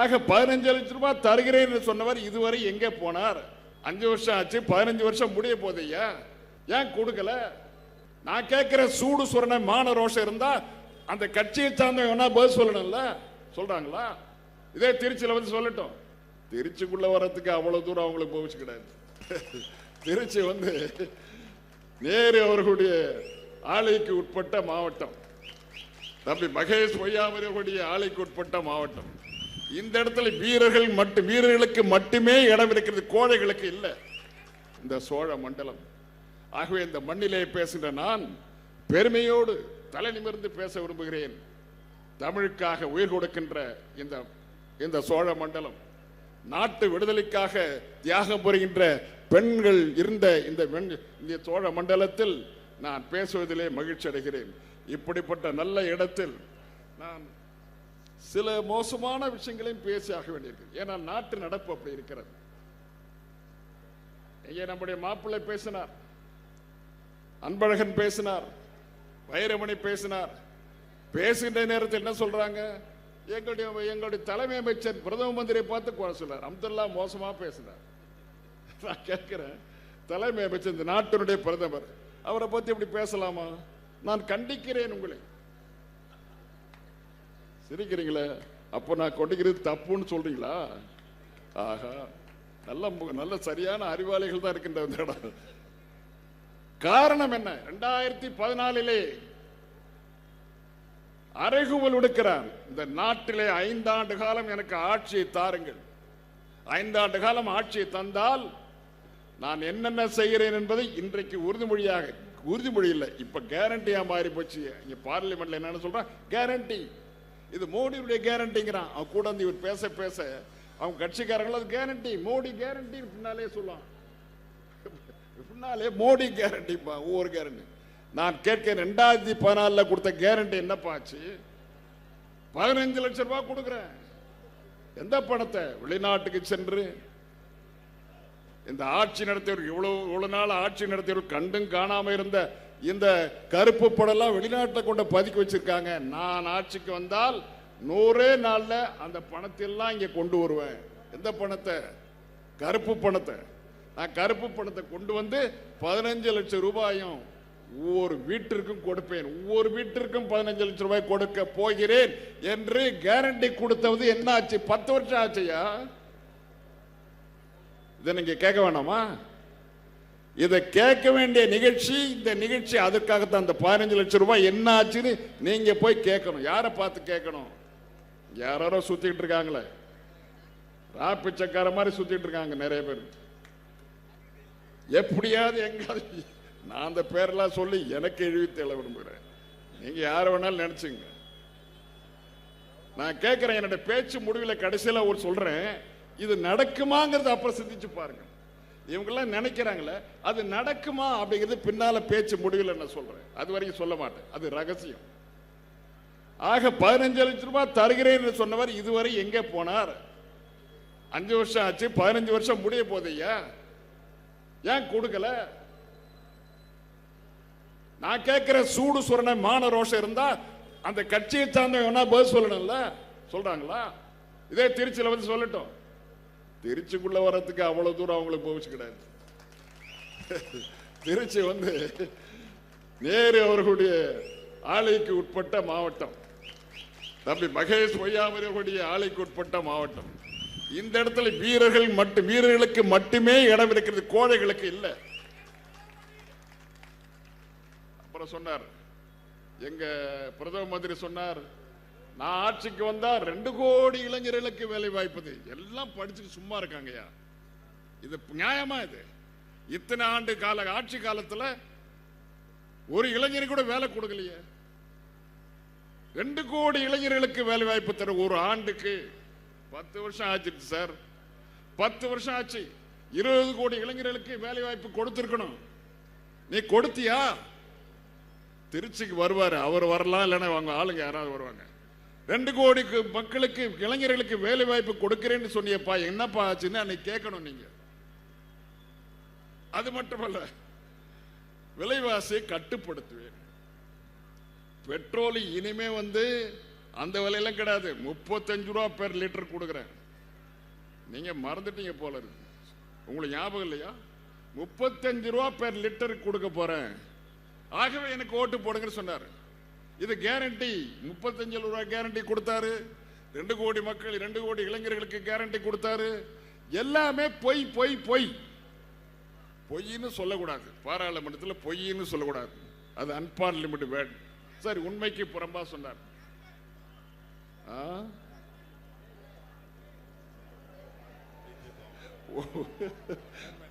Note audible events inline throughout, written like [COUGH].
ஆக பதினஞ்சு லட்சம் ரூபாய் தருகிறேன் என்று சொன்னவர் இதுவரை எங்கே போனார்? அஞ்சு வருஷம் ஆச்சு பதினஞ்சு வருஷம் முடிய போதையா ஏன் கொடுக்கல? நான் கேட்கிற சூடு சுரண மான ரோஷம் இருந்தா அந்த கட்சியை சார்ந்தவங்க பதில் சொல்லணும்ல? சொல்றாங்களா? இதே திருச்சியில் வந்து சொல்லட்டும். திருச்சிக்குள்ள வர்றதுக்கு அவ்வளவு தூரம் அவங்களுக்கு போச்சு கிடையாது திருச்சி வந்து நேரு அவர்களுடைய ஆலைக்கு உட்பட்ட மாவட்டம். தம்பி மகேஷ் பொய்யாமரையுடைய ஆலைக்கு உட்பட்ட மாவட்டம். இந்த இடத்துல வீரர்கள் மட்டும் வீரர்களுக்கு மட்டுமே இடம் இருக்கிறது கோழைகளுக்கு இல்லை. இந்த சோழ மண்டலம். ஆகவே இந்த மண்ணிலே பேசுகிற நான் பெருமையோடு தலை நிமிர்ந்து பேச விரும்புகிறேன். தமிழுக்காக உயிர் கொடுக்கின்ற இந்த இந்த சோழ மண்டலம். நாட்டு விடுதலைக்காக தியாகம் புரிகின்ற பெண்கள் இருந்த இந்த வெண்- இந்த சோழ மண்டலத்தில் நான் பேசுவதிலே மகிழ்ச்சி அடைகிறேன் இப்படிப்பட்ட நல்ல இடத்தில் நான் சில மோசமான விஷயங்களையும் பேசி ஆக வேண்டியிருக்கு. ஏன்னா நாட்டு நடப்பு அப்படி இருக்கிறது. இங்கே நம்முடைய மாப்பிள்ளை பேசினார். அன்பழகன் பேசினார். வைரமணி பேசினார். பேசுகின்ற நேரத்தில் என்ன சொல்றாங்க? எங்களுடைய எங்களுடைய தலைமை அமைச்சர் பிரதம மந்திரியை பார்த்து குறை சொல்றார். அப்துல்லா மோசமாக பேசினார். நான் கேட்கிறேன் தலைமை அமைச்சர் இந்த நாட்டினுடைய பிரதமர் அவரை பற்றி இப்படி பேசலாமா? நான் கண்டிக்கிறேன் உங்களை. சிரிக்கிறீங்களே? அப்போ நான் கொண்டிக்கிறது தப்புன்னு சொல்றீங்களா? ஆஹா நல்ல மு- நல்ல சரியான அறிவாளிகள் தான் இருக்கின்ற இந்த இடம். காரணம் என்ன? ரெண்டாயிரத்தி பதினாலிலே அறைகூவல் விடுக்கிறார் இந்த நாட்டிலே ஐந்தாண்டு காலம் எனக்கு ஆட்சியை தாருங்கள். ஐந்தாண்டு காலம் ஆட்சியை தந்தால் நான் என்னென்ன செய்கிறேன் என்பதை இன்றைக்கு உறுதிமொழியாக உறுதிமொழி இல்லை. இப்ப கேரண்டியா மாறி போச்சு இங்க பார்லிமெண்ட்ல என்னன்னு சொல்றான் கேரண்டி இது மோடியுடைய கேரண்டிங்கிறான் அவன் கூட வந்து இவர் பேச பேச அவங்க கட்சிக்காரங்களும் அது கேரண்டி மோடி கேரண்டி பின்னாலே சொல்லலாம் பின்னாலே மோடி கேரண்டிப்பா ஒவ்வொரு கேரண்டி நான் கேட்க ரெண்டாயிரத்தி பதினாலில் கொடுத்த கேரண்டி என்னப்பா ஆச்சு? பதினஞ்சு லட்சம் ரூபாய் கொடுக்குறேன். எந்த பணத்தை? வெளிநாட்டுக்கு சென்று இந்த ஆட்சி நடத்தியவர் இவ்வளவு இவ்வளவு நாள் ஆட்சி நடத்தியவர் கண்டும் காணாமல் இருந்த இந்த கருப்பு படம்லாம் வெளிநாட்டில் கொண்டு பதுக்கி வச்சிருக்காங்க. நான் ஆட்சிக்கு வந்தால் நூறே நாளில் அந்த பணத்தை எல்லாம் கொண்டு வருவேன். எந்த பணத்தை? கருப்பு பணத்தை. நான் கருப்பு பணத்தை கொண்டு வந்து பதினஞ்சு லட்சம் ரூபாயும் ஒவ்வொரு வீட்டிற்கும் கொடுப்பேன். ஒவ்வொரு வீட்டிற்கும் பதினஞ்சு லட்சம் ரூபாய் கொடுக்க போகிறேன் என்று கேரண்டி கொடுத்தது என்ன ஆச்சு பத்து வருஷம் ஆச்சையா? இதை நீங்க கேட்க வேணாமா? இதை கேட்க வேண்டிய நிகழ்ச்சி இந்த நிகழ்ச்சி அதுக்காகத்தான் அந்த பதினஞ்சு லட்சம் ரூபாய் என்ன ஆச்சுன்னு நீங்க போய் கேட்கணும். யாரை பார்த்து கேட்கணும்? யாரோ சுத்திட்டு இருக்காங்களே. ராப்பிச்சக்கார மாதிரி சுத்திட்டு இருக்காங்க நிறைய பேர். எப்படியாவது எங்காவது நான் அந்த பேரெல்லாம் சொல்லி எனக்கு எழுதி தேட விரும்புகிறேன். நீங்க யார வேணாலும் நினைச்சுங்க. நான் கேட்கிறேன் என்னோட பேச்சு முடிவில் கடைசியில் ஒரு சொல்றேன். இது நடக்குமாங்கிறத அப்புறம் சிந்திச்சு பாருங்க. இவங்கெல்லாம் நினைக்கிறாங்களே அது நடக்குமா அப்படிங்கிறது பின்னால பேச்சு முடிவில் நான் சொல்றேன். அது வரைக்கும் சொல்ல மாட்டேன். அது ரகசியம். ஆக பதினஞ்சு லட்சம் ரூபாய் தருகிறேன் சொன்னவர் இதுவரை எங்கே போனார்? அஞ்சு வருஷம் ஆச்சு பதினஞ்சு வருஷம் முடிய போதையா ஏன் கொடுக்கல? நான் கேட்கிற சூடு சுரண மான ரோஷம் இருந்தா அந்த கட்சியை சார்ந்தவங்க பதில் சொல்லணும்ல. சொல்றாங்களா? இதே திருச்சியில வந்து சொல்லட்டும். திருச்சிக்குள்ள வர்றதுக்கு அவ்வளவு தூரம் அவங்களுக்கு போச்சு கிடையாது [LAUGHS] திருச்சி வந்து நேரு அவர்களுடைய ஆலைக்கு உட்பட்ட மாவட்டம். தம்பி மகேஷ் பொய்யாமரையுடைய ஆலைக்கு உட்பட்ட மாவட்டம். இந்த இடத்துல வீரர்கள் மட்டும் வீரர்களுக்கு மட்டுமே இடம் இருக்கிறது கோழைகளுக்கு இல்லை. அப்புறம் சொன்னார் எங்க பிரதம மந்திரி சொன்னார் நான் ஆட்சிக்கு வந்தா ரெண்டு கோடி இளைஞர்களுக்கு வேலை வாய்ப்பது. எல்லாம் படிச்சுட்டு சும்மா இருக்காங்கய்யா. இது நியாயமா இது? இத்தனை ஆண்டு கால ஆட்சி காலத்துல ஒரு இளைஞருக்கு கூட வேலை கொடுக்கலையே. ரெண்டு கோடி இளைஞர்களுக்கு வேலை வாய்ப்பு தர ஒரு ஆண்டுக்கு பத்து வருஷம் ஆச்சு சார். பத்து வருஷம் ஆச்சு. இருபது கோடி இளைஞர்களுக்கு வேலை வாய்ப்பு கொடுத்திருக்கணும். நீ கொடுத்தியா? திருச்சிக்கு வருவாரு. அவர் வரலாம் இல்லைன்னா அவங்க ஆளுங்க யாராவது வருவாங்க. ரெண்டு கோடிக்கு மக்களுக்கு இளைஞர்களுக்கு வேலை வாய்ப்பு கொடுக்கிறேன்னு சொன்னியப்பா. என்னப்பா ஆச்சுன்னு அன்னைக்கு கேட்கணும் நீங்க. அது மட்டுமல்ல விலைவாசியை கட்டுப்படுத்துவேன். பெட்ரோல் இனிமே வந்து அந்த விலையெல்லாம் கிடையாது. முப்பத்தஞ்சு ரூபா பெர் லிட்டர் கொடுக்குறேன். நீங்க மறந்துட்டீங்க போல இருக்கு. உங்களுக்கு ஞாபகம் இல்லையா? முப்பத்தஞ்சு ரூபா பெர் லிட்டர் கொடுக்க போறேன். ஆகவே எனக்கு ஓட்டு போடுங்கன்னு சொன்னார். இது கேரண்டி முப்பத்தஞ்சு ரூபா கேரண்டி கொடுத்தாரு. ரெண்டு கோடி மக்கள் ரெண்டு கோடி இளைஞர்களுக்கு கேரண்டி கொடுத்தாரு. எல்லாமே பொய் பொய் பொய். பொய்ன்னு சொல்லக்கூடாது. பாராளுமன்றத்தில் பொய்ன்னு சொல்லக்கூடாது. அது அன்பார்லிமிட் வேர்ட் சரி உண்மைக்கு புறம்பா சொன்னார். ஆ?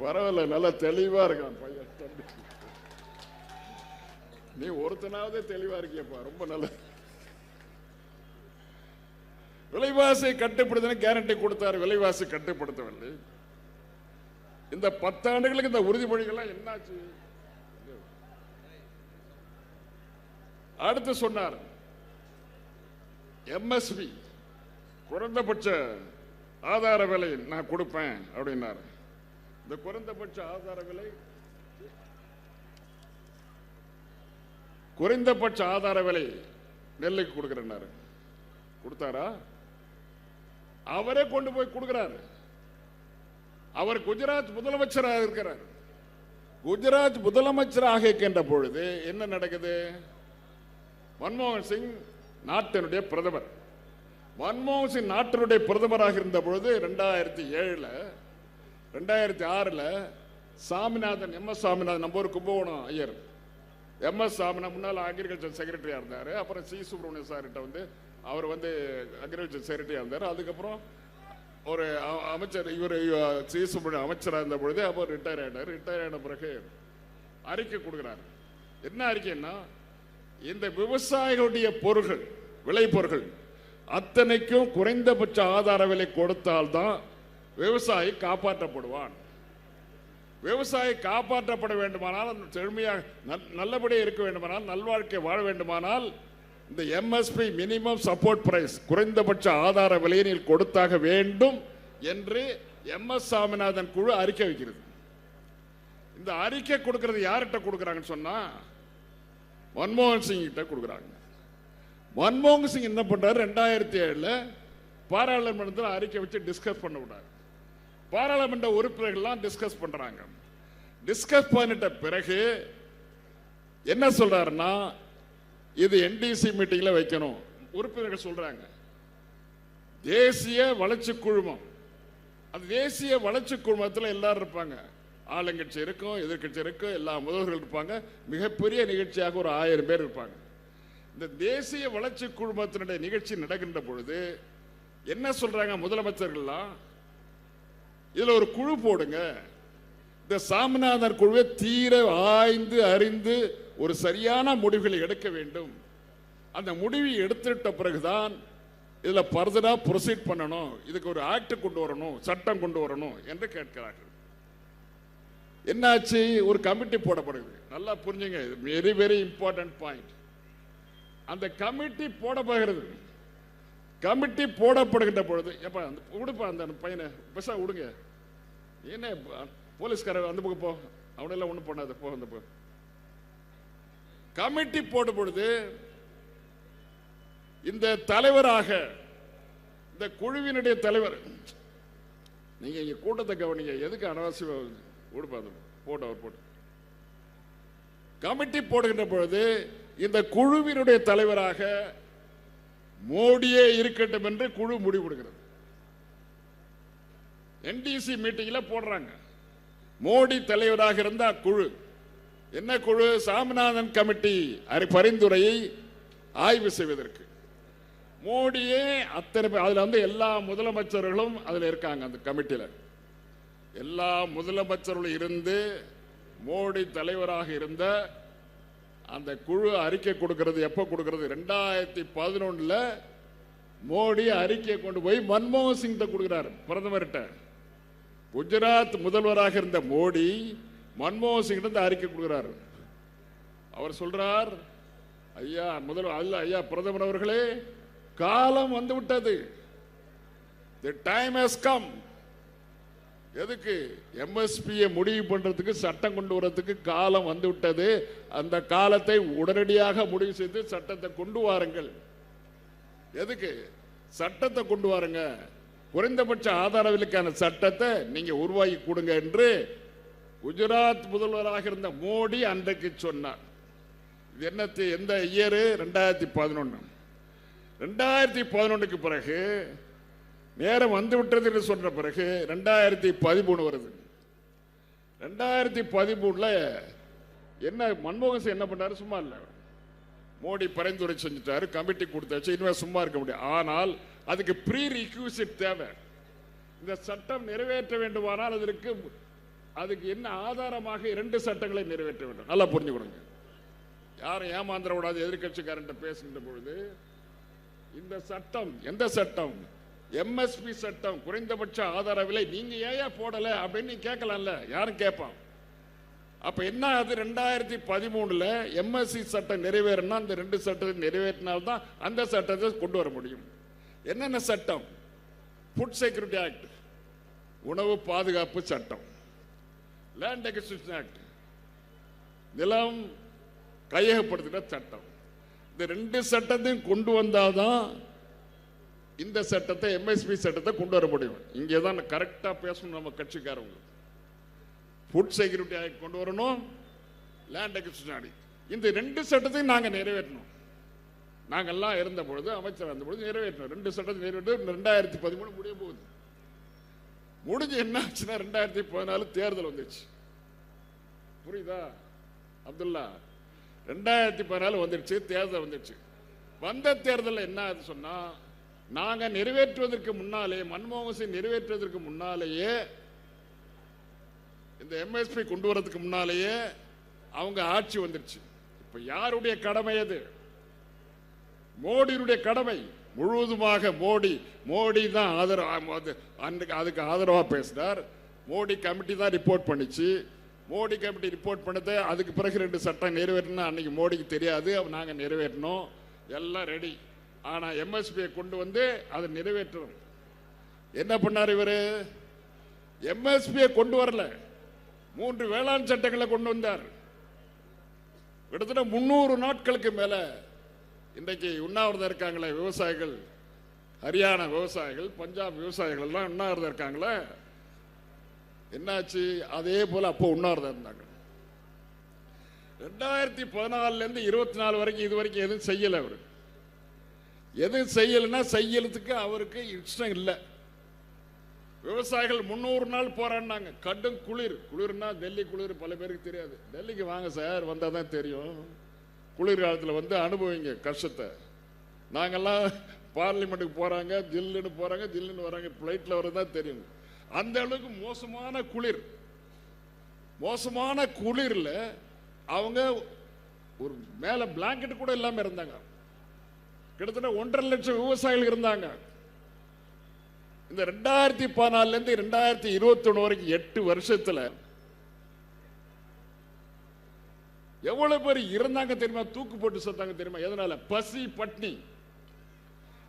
பரவாயில்ல நல்லா தெளிவா இருக்கான் பையன். நீ ஒருத்தனாவது தெளிவா இருக்கியப்பா ரொம்ப நல்ல விலைவாசி கட்டுப்படுத்தின கேரண்டி கொடுத்தாரு விலைவாசி கட்டுப்படுத்தவில்லை. இந்த பத்தாண்டுகளுக்கு இந்த உறுதிமொழிகள்லாம் என்னாச்சு? அடுத்து சொன்னார் எம்எஸ்பி குறைந்தபட்ச ஆதார விலை நான் கொடுப்பேன் அப்படின்னாரு. இந்த குறைந்தபட்ச ஆதார விலை குறைந்தபட்ச ஆதார விலை நெல்லுக்கு கொடுக்குறேன்னாரு. கொடுத்தாரா? அவரே கொண்டு போய் கொடுக்கிறாரு. அவர் குஜராத் முதலமைச்சராக இருக்கிறார். குஜராத் முதலமைச்சராக இருக்கின்ற பொழுது என்ன நடக்குது? மன்மோகன் சிங் நாட்டினுடைய பிரதமர். மன்மோகன் சிங் நாட்டினுடைய பிரதமராக இருந்த பொழுது ரெண்டாயிரத்தி ஏழில் ரெண்டாயிரத்தி ஆறில் சாமிநாதன் எம் எஸ் சாமிநாதன் நம்ம ஒரு கும்பகோணம் ஐயர் எம்எஸ் சாமினா முன்னால் அக்ரிகல்ச்சர் செக்ரட்டரியாக இருந்தார். அப்புறம் சி சுப்பிரமணிய சார்கிட்ட வந்து அவர் வந்து அக்ரிகல்ச்சர் செக்ரட்டரியாக இருந்தார். அதுக்கப்புறம் ஒரு அமைச்சர் இவர் சி சுப்ரமணியம் அமைச்சராக இருந்த பொழுது அப்போ ரிட்டையர் ஆகிட்டார் ரிட்டையர் ஆன பிறகு அறிக்கை கொடுக்குறாரு. என்ன அறிக்கைன்னா இந்த விவசாயிகளுடைய பொருள்கள் விளைபொருள்கள் அத்தனைக்கும் குறைந்தபட்ச ஆதார விலை கொடுத்தால்தான் விவசாயி காப்பாற்றப்படுவான். விவசாயி காப்பாற்றப்பட வேண்டுமானால் செழுமையாக நல்- நல்லபடியாக இருக்க வேண்டுமானால் நல்வாழ்க்கை வாழ வேண்டுமானால் இந்த எம்எஸ்பி மினிமம் சப்போர்ட் பிரைஸ் குறைந்தபட்ச ஆதார விலையை கொடுத்தாக வேண்டும் என்று எம் எஸ் சாமிநாதன் குழு அறிக்கை வைக்கிறது. இந்த அறிக்கை கொடுக்கறது யார்கிட்ட கொடுக்குறாங்கன்னு சொன்னால் மன்மோகன் சிங் கிட்ட கொடுக்குறாங்க. மன்மோகன் சிங் என்ன பண்ணுறாரு ரெண்டாயிரத்தி ஏழில் பாராளுமன்றத்தில் அறிக்கை வச்சு டிஸ்கஸ் பண்ண விட்டார். பாராளுமன்ற உறுப்பினர்கள்லாம் டிஸ்கஸ் பண்றாங்க. டிஸ்கஸ் பண்ணிட்ட பிறகு என்ன சொல்றாருன்னா இது என்டிசி மீட்டிங்ல வைக்கணும். உறுப்பினர்கள் சொல்றாங்க. தேசிய வளர்ச்சி குழுமம். அந்த தேசிய வளர்ச்சி குழுமத்தில் எல்லாரும் இருப்பாங்க. ஆளுங்கட்சி இருக்கும் எதிர்க்கட்சி இருக்கும் எல்லா முதல்வர்கள் இருப்பாங்க. மிகப்பெரிய நிகழ்ச்சியாக ஒரு ஆயிரம் பேர் இருப்பாங்க. இந்த தேசிய வளர்ச்சி குழுமத்தினுடைய நிகழ்ச்சி நடக்கின்ற பொழுது என்ன சொல்றாங்க முதலமைச்சர்கள்லாம்? இதில் ஒரு குழு போடுங்க. இந்த சாமிநாதன் குழுவை தீர ஆய்ந்து அறிந்து ஒரு சரியான முடிவுகளை எடுக்க வேண்டும். அந்த முடிவை எடுத்துட்ட பிறகுதான் இதில் ஃபர்தராக ப்ரொசீட் பண்ணணும். இதுக்கு ஒரு ஆக்ட் கொண்டு வரணும் சட்டம் கொண்டு வரணும் என்று கேட்கிறார்கள். என்னாச்சு? ஒரு கமிட்டி போடப்படுது. நல்லா புரிஞ்சுங்க இது வெரி வெரி இம்பார்ட்டன்ட் பாயிண்ட் அந்த கமிட்டி போடப்படுகிறது கமிட்டி போடப்படுகின்ற பொழுது எப்ப அந்த விடுப்பா அந்த பையனை பெருசா விடுங்க என்ன போலீஸ்கார அந்த பக்கம் போ. அவனெல்லாம் ஒன்றும் பண்ணாத போ அந்த போ கமிட்டி போட்ட பொழுது இந்த தலைவராக இந்த குழுவினுடைய தலைவர் நீங்க இங்க கூட்டத்தை கவனிங்க எதுக்கு அனாவசியம் அந்த போட்டு அவர் போட்டு. கமிட்டி போடுகின்ற பொழுது இந்த குழுவினுடைய தலைவராக மோடியே இருக்கட்டும் என்று குழு முடிவெடுக்கிறது என்டிசி மீட்டிங்ல போடுறாங்க. மோடி தலைவராக இருந்த குழு. என்ன குழு? சாமிநாதன் கமிட்டி பரிந்துரையை ஆய்வு செய்வதற்கு. மோடியே அத்தனை அதில் அதுல வந்து எல்லா முதலமைச்சர்களும் அதுல இருக்காங்க அந்த கமிட்டியில எல்லா முதலமைச்சர்களும் இருந்து மோடி தலைவராக இருந்த அந்த குழு அறிக்கை கொடுக்கிறது எப்ப கொடுக்கிறது? ரெண்டாயிரத்தி பதினொன்னுல மோடி அறிக்கையை கொண்டு போய் மன்மோகன் சிங் கொடுக்கிறார் பிரதமர்கிட்ட. குஜராத் முதல்வராக இருந்த மோடி மன்மோகன் சிங் இந்த அறிக்கை கொடுக்கிறார். அவர் சொல்றார் ஐயா முதல்வர் அல்ல ஐயா பிரதமர் அவர்களே காலம் வந்து விட்டது. தி டைம் ஹஸ் கம் எதுக்கு? எம்எஸ்பியை முடிவு பண்ணுறதுக்கு சட்டம் கொண்டு வரதுக்கு காலம் வந்து விட்டது அந்த காலத்தை உடனடியாக முடிவு செய்து சட்டத்தை கொண்டு வாருங்கள். எதுக்கு? சட்டத்தை கொண்டு வாருங்க. குறைந்தபட்ச ஆதார விலைக்கான சட்டத்தை நீங்கள் உருவாக்கி கொடுங்க என்று குஜராத் முதல்வராக இருந்த மோடி அன்றைக்கு சொன்னார். இது என்னத்து எந்த இயரு ரெண்டாயிரத்தி பதினொன்று ரெண்டாயிரத்தி பதினொன்றுக்கு பிறகு நேரம் வந்து விட்டது என்று சொன்ன பிறகு ரெண்டாயிரத்தி பதிமூணு வருது. ரெண்டாயிரத்தி பதிமூணில் என்ன மன்மோகன் சிங் என்ன பண்ணாரு? சும்மா இல்லை. மோடி பரிந்துரை செஞ்சுட்டாரு கமிட்டி கொடுத்தாச்சு இனிமேல் சும்மா இருக்க முடியும் ஆனால் அதுக்கு ப்ரீ ரிக்யூசிட் தேவை. இந்த சட்டம் நிறைவேற்ற வேண்டுமானால் அதற்கு அதுக்கு என்ன ஆதாரமாக இரண்டு சட்டங்களை நிறைவேற்ற வேண்டும். நல்லா புரிஞ்சுக்கணுங்க. யாரும் ஏமாந்துட கூடாது எதிர்கட்சிக்காரன் பேசுகின்ற பொழுது இந்த சட்டம் எந்த சட்டம்? எம்எஸ்பி சட்டம் குறைந்தபட்ச ஆதார விலை நீங்க ஏன் போடல அப்படின்னு நீ கேட்கலாம்ல? யாரும் கேட்பான் அப்ப என்ன அது ரெண்டாயிரத்தி பதிமூணுல எம்எஸ்சி சட்டம் நிறைவேறினா அந்த ரெண்டு சட்டத்தை நிறைவேற்றினால்தான் அந்த சட்டத்தை கொண்டு வர முடியும். என்னென்ன சட்டம்? ஃபுட் செக்யூரிட்டி ஆக்ட் உணவு பாதுகாப்பு சட்டம் லேண்ட் எக்ஸிஷன் ஆக்ட் நிலம் கையகப்படுத்துகிற சட்டம். இந்த ரெண்டு சட்டத்தையும் கொண்டு வந்தாதான் இந்த சட்டத்தை எம்எஸ்பி சட்டத்தை கொண்டு வர முடியும். இங்கே தான் கரெக்டாக பேசணும் நம்ம கட்சிக்காரங்க ஃபுட் செக்யூரிட்டி ஆக்ட் கொண்டு வரணும் லேண்ட் எக்ஸிஸ்டன் ஆக்ட் இந்த ரெண்டு சட்டத்தையும் நாங்கள் நிறைவேற்றணும். நாங்கள்லாம் இருந்த பொழுது அமைச்சர் இருந்த பொழுது நிறைவேற்றணும். ரெண்டு சட்டத்தை நிறைவேற்ற ரெண்டாயிரத்தி பதிமூணு முடிய போகுது. முடிஞ்சு என்ன ஆச்சுன்னா ரெண்டாயிரத்தி பதினாலு தேர்தல் வந்துச்சு. புரியுதா? அப்துல்லா ரெண்டாயிரத்தி பதினாலு வந்துடுச்சு தேர்தல் வந்துடுச்சு வந்த தேர்தலில் என்ன ஆகுது சொன்னால் நாங்கள் நிறைவேற்றுவதற்கு முன்னாலே மன்மோகன் சிங் நிறைவேற்றுவதற்கு முன்னாலேயே இந்த எம்எஸ்பி கொண்டு வரதுக்கு முன்னாலேயே அவங்க ஆட்சி வந்துருச்சு. இப்ப யாருடைய கடமை அது? மோடியினுடைய கடமை. முழுவதுமாக மோடி மோடி தான் ஆதரவு அது- அன்றைக்கு அதுக்கு ஆதரவாக பேசினார். மோடி கமிட்டி தான் ரிப்போர்ட் பண்ணிச்சு. மோடி கமிட்டி ரிப்போர்ட் பண்ணது அதுக்கு பிறகு ரெண்டு சட்டம் நிறைவேற்றணும் அன்னைக்கு மோடிக்கு தெரியாது. நாங்கள் நிறைவேற்றணும் எல்லாம் ரெடி ஆனால் எம்எஸ்பியை கொண்டு வந்து அதை நிறைவேற்றணும். என்ன பண்ணார் இவர்? எம்எஸ்பியை கொண்டு வரல. மூன்று வேளாண் சட்டங்களை கொண்டு வந்தார். கிட்டத்தட்ட முந்நூறு நாட்களுக்கு மேலே இன்றைக்கு உண்ணாவிரதம் இருக்காங்களே விவசாயிகள் ஹரியானா விவசாயிகள் பஞ்சாப் விவசாயிகள் எல்லாம் உண்ணாவிரதம் இருக்காங்களே? என்னாச்சு? அதே போல் அப்போ உண்ணாவிரதம் இருந்தாங்க. ரெண்டாயிரத்தி பதினாலுலேருந்து இருபத்தி நாலு வரைக்கும் இது வரைக்கும் எதுவும் செய்யலை அவர். எதுவும் செய்யலைன்னா செய்யறதுக்கு அவருக்கு இஷ்டம் இல்லை. விவசாயிகள் முந்நூறு நாள் போராடினாங்க கடும் குளிர். குளிர்னா டெல்லி குளிர் பல பேருக்கு தெரியாது. டெல்லிக்கு வாங்க சார் வந்தால் தான் தெரியும். குளிர் காலத்தில் வந்து அனுபவிங்க கஷ்டத்தை. நாங்கெல்லாம் பார்லிமெண்ட்டுக்கு போகிறாங்க ஜில்லுன்னு போகிறாங்க ஜில்லுன்னு வராங்க. ஃப்ளைட்டில் வரது தான் தெரியும். அந்த அளவுக்கு மோசமான குளிர். மோசமான குளிரில் அவங்க ஒரு மேலே பிளாங்கெட் கூட இல்லாமல் இருந்தாங்க. கிட்டத்தட்ட ஒன்றரை லட்சம் விவசாயிகள் இருந்தாங்க. இந்த ரெண்டாயிரத்தி பதினாலுல இருந்து ரெண்டாயிரத்தி இருபத்தி ஒண்ணு வரைக்கும் எட்டு வருஷத்துல எவ்வளவு பேர் இருந்தாங்க தெரியுமா? தூக்கு போட்டு செத்தாங்க தெரியுமா? எதனால? பசி பட்னி.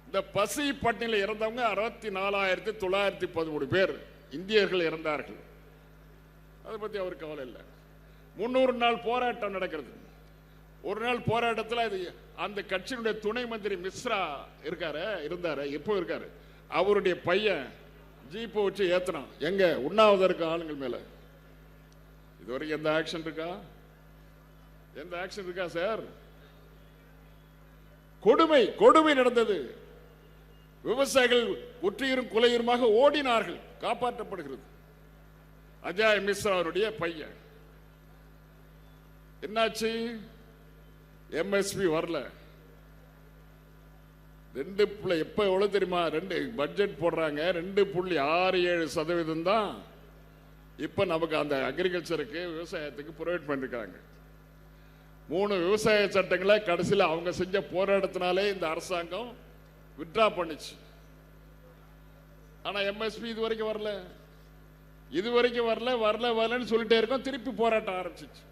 இந்த பசி பட்னியில இறந்தவங்க அறுபத்தி நாலாயிரத்தி தொள்ளாயிரத்தி பதிமூணு பேர் இந்தியர்கள் இறந்தார்கள். அதை பத்தி அவருக்கு கவலை இல்லை. முன்னூறு நாள் போராட்டம் நடக்கிறது. ஒரு நாள் போராட்டத்தில் அது அந்த கட்சியினுடைய துணை மந்திரி மிஸ்ரா இருக்காரு இருந்தாரு இப்போ இருக்காரு? அவருடைய பையன் ஜீப்பை வச்சு ஏற்றுனான் எங்க? உண்ணாவிரதம் இருக்க ஆளுங்கள் மேல. இதுவரைக்கும் எந்த ஆக்ஷன் இருக்கா? எந்த ஆக்ஷன் இருக்கா சார் கொடுமை கொடுமை நடந்தது. விவசாயிகள் ஒற்றியரும் குலையுருமாக ஓடினார்கள் காப்பாற்றப்படுகிறது. அஜய் மிஸ்ரா அவருடைய பையன். என்னாச்சு? எம்எஸ்பி வரல. ரெண்டு புள்ளி எப்ப எவ்வளவு தெரியுமா? ரெண்டு பட்ஜெட் போடுறாங்க. ரெண்டு புள்ளி ஆறு ஏழு சதவீதம் தான் இப்ப நமக்கு அந்த அக்ரிகல்ச்சருக்கு விவசாயத்துக்கு ப்ரொவைட் பண்ணிருக்காங்க. மூணு விவசாய சட்டங்களை கடைசியில் அவங்க செஞ்ச போராட்டத்தினாலே இந்த அரசாங்கம் வித்ட்ரா பண்ணுச்சு. ஆனால் எம்எஸ்பி இது வரைக்கும் வரல. இது வரைக்கும் வரல வரல வரலன்னு சொல்லிட்டே இருக்கோம். திருப்பி போராட்டம் ஆரம்பிச்சிச்சு.